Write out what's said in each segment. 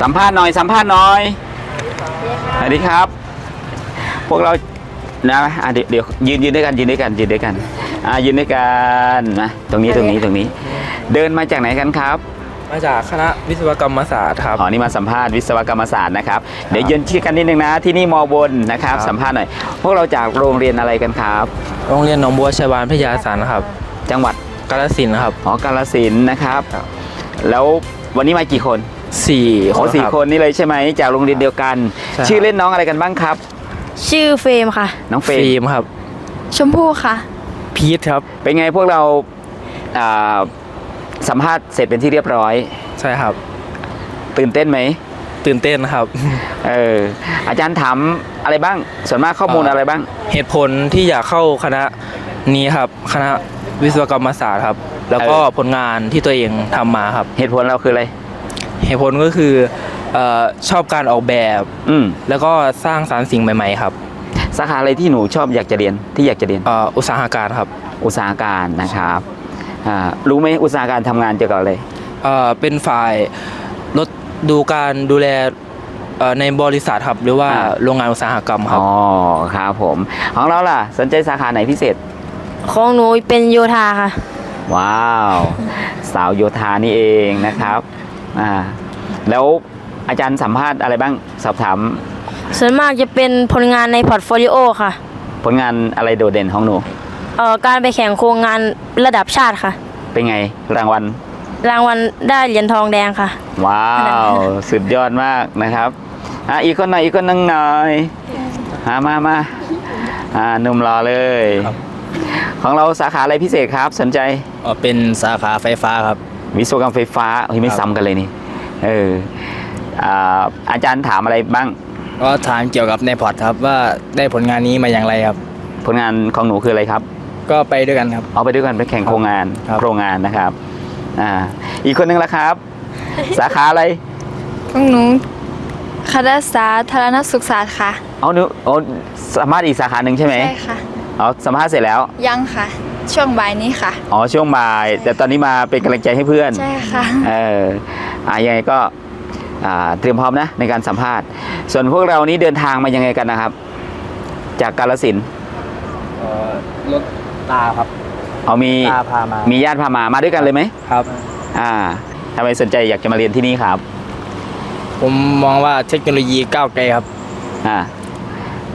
สัมภาษณ์หน่อยสัมภาษณ์หน่อยสวัสดีครับ พวกเรานะอะเดี๋ยวเดี๋ยวยืนยืนด้วยกันยืนด้วยกันยืนด้วยกันอ่ายืนด้วยกันนะตรงนี้ตรงนี้ตรงนี้ เดินมาจากไหนกันครับ มาจากคณะวิศวกรรมศาสตร์ครับอ๋อนี่มาสัมภาษณ์วิศวกรรมศาสตร์นะครับเดี๋ยวยืนที่กันนิดนึงนะ ที่นี่มอบนนะครับครับ สัมภาษณ์หน่อย พวกเราจากโรงเรียนอะไรกันครับ โรงเรียนหนองบัวชัยวานพิทยาสันครับ จังหวัดกาฬสินธุ์ครับอ๋อกาลสินธุ์นะครับครับ แล้ววันนี้มากี่คน สี่โอ้สี่รับ คนนี่เลยใช่ไหมจากโรงเรียนเดียวกัน ใช่ชื่อเล่นน้องอะไรกันบ้างครับ ชื่อเฟรมค่ะ น้องเฟรฟิมล์มครับ ชมพู่ค่ะ พีทครับ เป็นไงพวกเราอ่าสัมภาษณ์เสร็จเป็นที่เรียบร้อย ใช่ครับ ตื่นเต้นไหมตื่นเต้นครับ เอออาจารย์ถามอะไรบ้าง ส่วนมากข้อมูลเอ่อออะไรบ้าง เหตุผลที่อยากเข้าคณะนี้ครับ คณะวิศวกรรมศาสตร์ครับ แล้วก็ผลงานที่ตัวเองทำมาครับ เหตุผลเราคืออะไร เหตุผลก็คือเอ่อชอบการออกแบบ อืมแล้วก็สร้างสรรค์สิ่งใหม่ๆครับสาขาอะไรที่หนูชอบอยากจะเรียนที่อยากจะเรียนเอ่ออุตสาหการครับอุตสาหการนะครับอ่ารู้ไหมอุตสาหการทำงานเกี่ยวกับอะไรเอ่อเป็นฝ่ายรถดูการดูแลเอ่อในบริษัทครับหรือว่าอ่าโรงงานอุตสาหกรรมครับ อ๋อครับผม ของเราล่ะ สนใจสาขาไหนพิเศษ ของหนูเป็นโยธาค่ะ ว้าว สาวโยธานี่เองนะครับ อ่าแล้วอาจารย์สัมภาษณ์อะไรบ้างสอบถาม ส่วนมากจะเป็นผลงานในพอร์ตโฟลิโอค่ะผลงานอะไรโดดเด่นของหนู เอ่อการไปแข่งโครงงานระดับชาติค่ะ เป็นไงรางวัล รางวัลได้เหรียญทองแดงค่ะ ว้าว สุดยอดมากนะครับอะอีกคนหน่อยอีกคนนึงหน่อยมามามาอ่าหนุ่มรอเลย ครับ ของเราสาขาอะไรพิเศษครับ สนใจ เอ่อเป็นสาขาไฟฟ้าครับ วิศวกรรมไฟฟ้าเฮ้ยไม่ครับซ้ำกันเลยนี่เอออ่าอาจารย์ถามอะไรบ้าง ก็ถามเกี่ยวกับในพอร์ตครับว่าได้ผลงานนี้มาอย่างไรครับ ผลงานของหนูคืออะไรครับ ก็ไปด้วยกันครับ เอาไปด้วยกันไปแข่งโครงงานครับ โครงงานนะครับอ่าอีกคนนึงละครับ สาขาอะไรของหนูคณะสาธารณสุขศาสตร์ค่ะ เอาหนูเอาสามารถอีกสาขาหนึ่งใช่ไหมใช่ค่ะ เอาสัมภาษณ์เสร็จแล้ว ยังค่ะ ช่วงบ่ายนี้ค่ะ อ๋อช่วงบ่าย แต่ตอนนี้มาเป็นกำลังใจให้เพื่อนใช่ค่ะ เอออะยังไงก็อ่าเตรียมพร้อมนะในการสัมภาษณ์ ส่วนพวกเรานี้เดินทางมายังไงกันนะครับ จากกาลสินธุ์รถตาครับเอามีตาพามามีญาติพามามาด้วยกันเลยไหมครับ อ่าทำไมสนใจอยากจะมาเรียนที่นี่ครับผมมองว่าเทคโนโลยีก้าวไกลครับ อ่าเ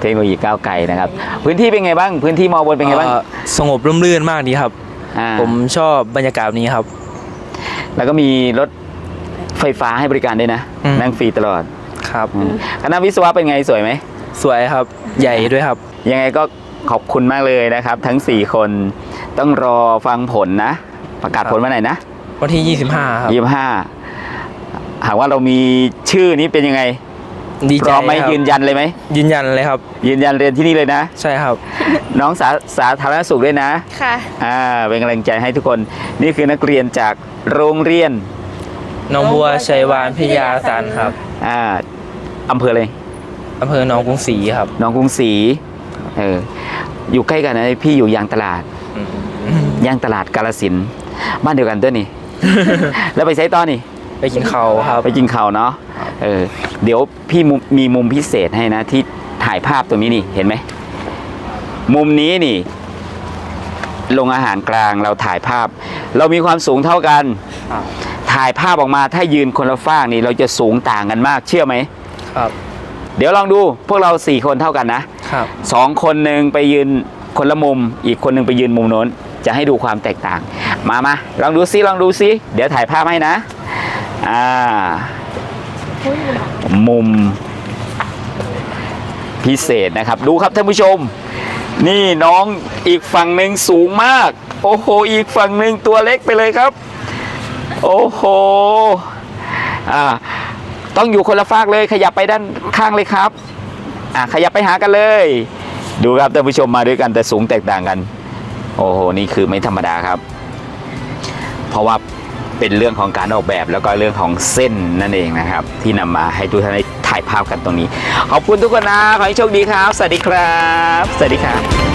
ทคโนโลยีก้าวไกลนะครับ พื้นที่เป็นไงบ้าง พื้นที่มอบนเป็นไงบ้างเอ่อสงบร่มรื่นมากดีครับอ่าผมชอบบรรยากาศนี้ครับ แล้วก็มีรถไฟฟ้าให้บริการด้วยนะอืมนั่งฟรีตลอด ครับอืมคณะวิศวะเป็นไงสวยไหม สวยครับ ใหญ่ด้วยครับ ยังไงก็ขอบคุณมากเลยนะครับ ทั้ง 4 คน ต้องรอฟังผลนะ ประกาศครับผลวันไหนนะ วันที่ 25 ครับยี่ห้าหากว่าเรามีชื่อนี้เป็นยังไง ดีพใจร้อมไหมครับยืนยันเลยไหมยืนยันเลยครับ ยืนยันเรียนที่นี่เลยนะ ใช่ครับ น้องสาสาธารณสุขด้วยนะค่ะ อ่าเป็นกำลังใจให้ทุกคน นี่คือนักเรียนจากโรงเรียนหน้องบัวชัยวานพิทยาสันครับอ่าอำเภออะไรอำเภอหนองกรุงศรีครับหนองกรุงศรีเอออยู่ใกล้กันนะพี่อยู่ยางตลาดย่างตลาดกาลสินธุ์บ้านเดียวกันด้วยนี่ แล้วไปใช้ต่อนี่ ไปกินเขาวครับ ไปกินข้าวเนาะเออเดี๋ยวพี่มุมมีมุมพิเศษให้นะ ที่ถ่ายภาพตรงนี้นี่เห็นไหม มุมนี้นี่โรงอาหารกลางเราถ่ายภาพ เรามีความสูงเท่ากัน ครับ ถ่ายภาพออกมาถ้ายืนคนละฝ้ากนี่เราจะสูงต่างกันมากเชื่อไหม ครับเดี๋ยวลองดูพวกเราสี่คนเท่ากันนะครับ สองคนหนึ่งไปยืนคนละมุม อีกคนหนึ่งไปยืนมุมโน้น จะให้ดูความแตกต่าง มามาลองดูซิลองดูซิเดี๋ยวถ่ายภาพให้นะ อ่า มุม พิเศษนะครับ ดูครับท่านผู้ชม นี่น้องอีกฝั่งหนึ่งสูงมาก โอ้โห อีกฝั่งหนึ่งตัวเล็กไปเลยครับ โอ้โห อ่า ต้องอยู่คนละฟากเลย ขยับไปด้านข้างเลยครับ อะขยับไปหากันเลย ดูครับท่านผู้ชมมาด้วยกันแต่สูงแตกต่างกัน โอ้โห นี่คือไม่ธรรมดาครับ เพราะว่า เป็นเรื่องของการออกแบบแล้วก็เรื่องของเส้นนั่นเองนะครับ ที่นำมาให้ทุกท่านได้ถ่ายภาพกันตรงนี้ ขอบคุณทุกคนนะ ขอให้โชคดีครับ สวัสดีครับ สวัสดีครับ